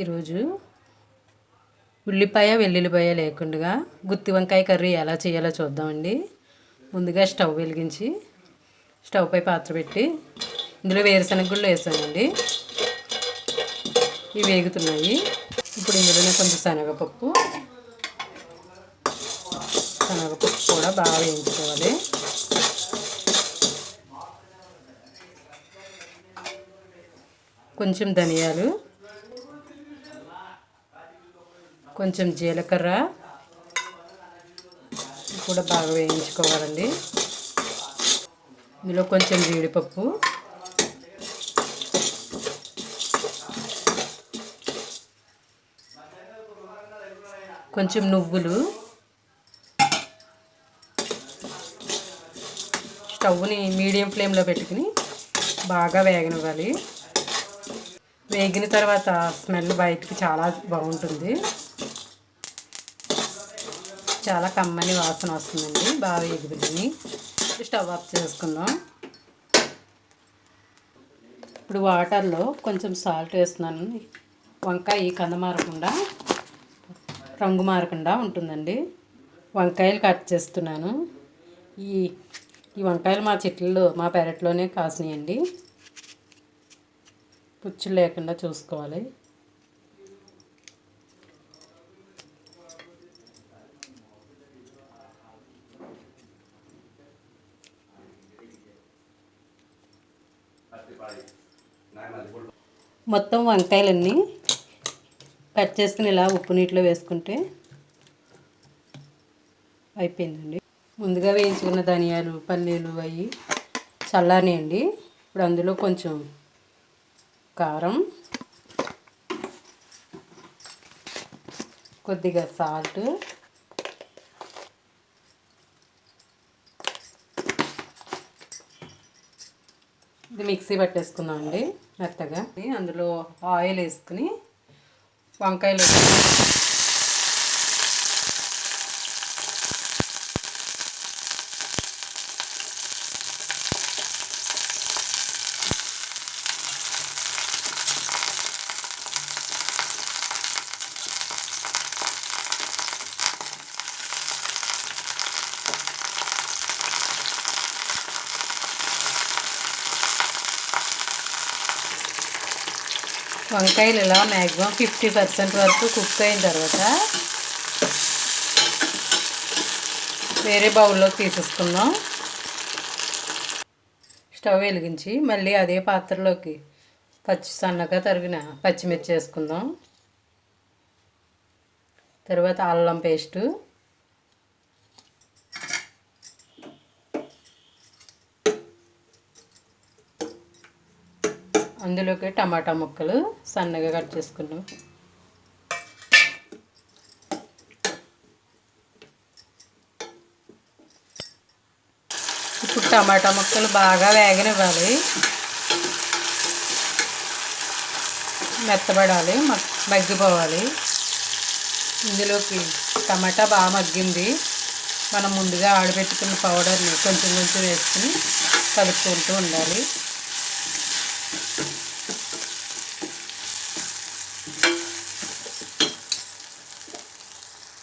ఈరోజు ఉల్లిపాయ వెల్లుల్లిపాయ లేకుండా గుత్తి వంకాయ కర్రీ ఎలా చేయాలో చూద్దామండి. ముందుగా స్టవ్ వెలిగించి స్టవ్ పై పాత్ర పెట్టి ఇందులో వేరుశనగ గుళ్ళు వేసానండి. ఇవి వేగుతున్నాయి. ఇప్పుడు ఇందులోనే కొంచెం శనగపప్పు శనగపప్పు కూడా బాగా వేయించుకోవాలి. కొంచెం ధనియాలు కొంచెం జీలకర్ర కూడా బాగా వేయించుకోవాలండి. ఇందులో కొంచెం జీడిపప్పు. కొంచెం నువ్వులు. స్టవ్ని మీడియం ఫ్లేమ్లో పెట్టుకుని బాగా వేగనివ్వాలి. వేగిన తర్వాత స్మెల్ బయటికి చాలా బాగుంటుంది. చాలా కమ్మని వాసన వస్తుందండి. బాగా ఎగురుని స్టవ్ ఆఫ్ చేసుకుందాం. ఇప్పుడు వాటర్లో కొంచెం సాల్ట్ వేస్తున్నాను. వంకాయ కంద మారకుండా రంగు మారకుండా ఉంటుందండి. వంకాయలు కట్ చేస్తున్నాను. ఈ ఈ వంకాయలు మా చెట్లలో మా పెరట్లోనే కాసినాయండి. పుచ్చులు లేకుండా చూసుకోవాలి. మొత్తం వంకాయలన్నీ కట్ చేసుకుని ఇలా ఉప్పు నీటిలో వేసుకుంటే అయిపోయిందండి. ముందుగా వేయించుకున్న ధనియాలు పల్లీలు అవి చల్లారినాయండి. ఇప్పుడు అందులో కొంచెం కారం కొద్దిగా సాల్ట్ ఇది మిక్సీ పట్టేసుకున్నాం అండి మెత్తగా. అందులో ఆయిల్ వేసుకుని వంకాయలు వంకాయలు ఇలా మ్యాక్సిమం ఫిఫ్టీ పర్సెంట్ వరకు కుక్ అయిన తర్వాత వేరే బౌల్లోకి తీసేసుకుందాం. స్టవ్ వెలిగించి మళ్ళీ అదే పాత్రలోకి పచ్చి సన్నగా తరిగిన పచ్చిమిర్చి వేసుకుందాం. తర్వాత అల్లం పేస్టు అందులోకి టమాటా ముక్కలు సన్నగా కట్ చేసుకున్నాం ఇప్పుడు టమాటా ముక్కలు బాగా వేగనివ్వాలి. మెత్తబడాలి మగ్గిపోవాలి. ఇందులోకి టమాటా బాగా మగ్గింది. మనం ముందుగా ఆడబెట్టుకున్న పౌడర్ని కొంచెం కొంచెం వేసుకుని కలుపుకుంటూ ఉండాలి.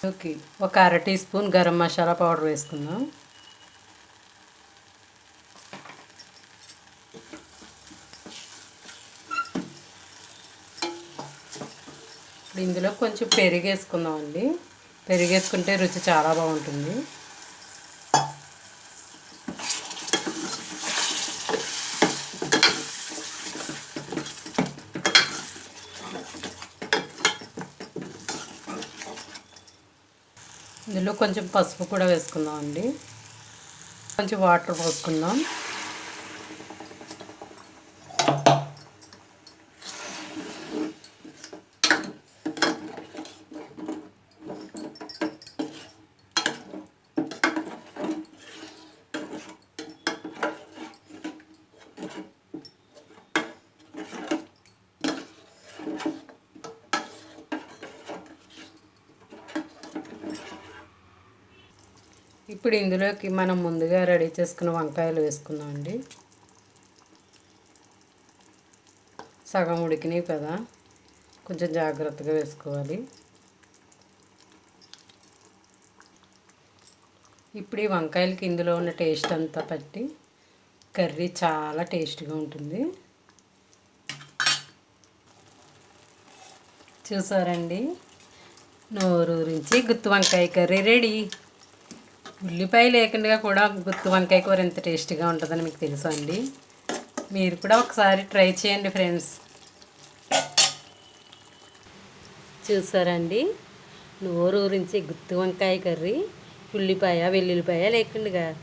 ఓకే ఒక అర teaspoon garam masala powder వేసుకుందాం. ఇందులో కొంచెం పెరుగు వేసుకుందాం అండి పెరుగు వేసుకుంటే రుచి చాలా బాగుంటుంది. ఇందులో కొంచెం పసుపు కూడా వేసుకుందాం అండి కొంచెం వాటర్ పోసుకుందాం. ఇప్పుడు ఇందులోకి మనం ముందుగా రెడీ చేసుకున్న వంకాయలు వేసుకుందామండి. సగం ఉడికినాయి కదా కొంచెం జాగ్రత్తగా వేసుకోవాలి. ఇప్పుడు ఈ వంకాయలకి ఇందులో ఉన్న టేస్ట్ అంతా పట్టి కర్రీ చాలా టేస్ట్గా ఉంటుంది. చూసారండి? నోరూరించి గుత్తి వంకాయ కర్రీ రెడీ. ఉల్లిపాయ లేకుండా కూడా గుత్తి వంకాయ కూర ఎంత టేస్టీగా ఉంటుందని మీకు తెలుసా అండి? మీరు కూడా ఒకసారి ట్రై చేయండి ఫ్రెండ్స్. చూసారండి? నోరూరించి గుత్తి వంకాయ కర్రీ ఉల్లిపాయ వెల్లుల్లిపాయ లేకుండా.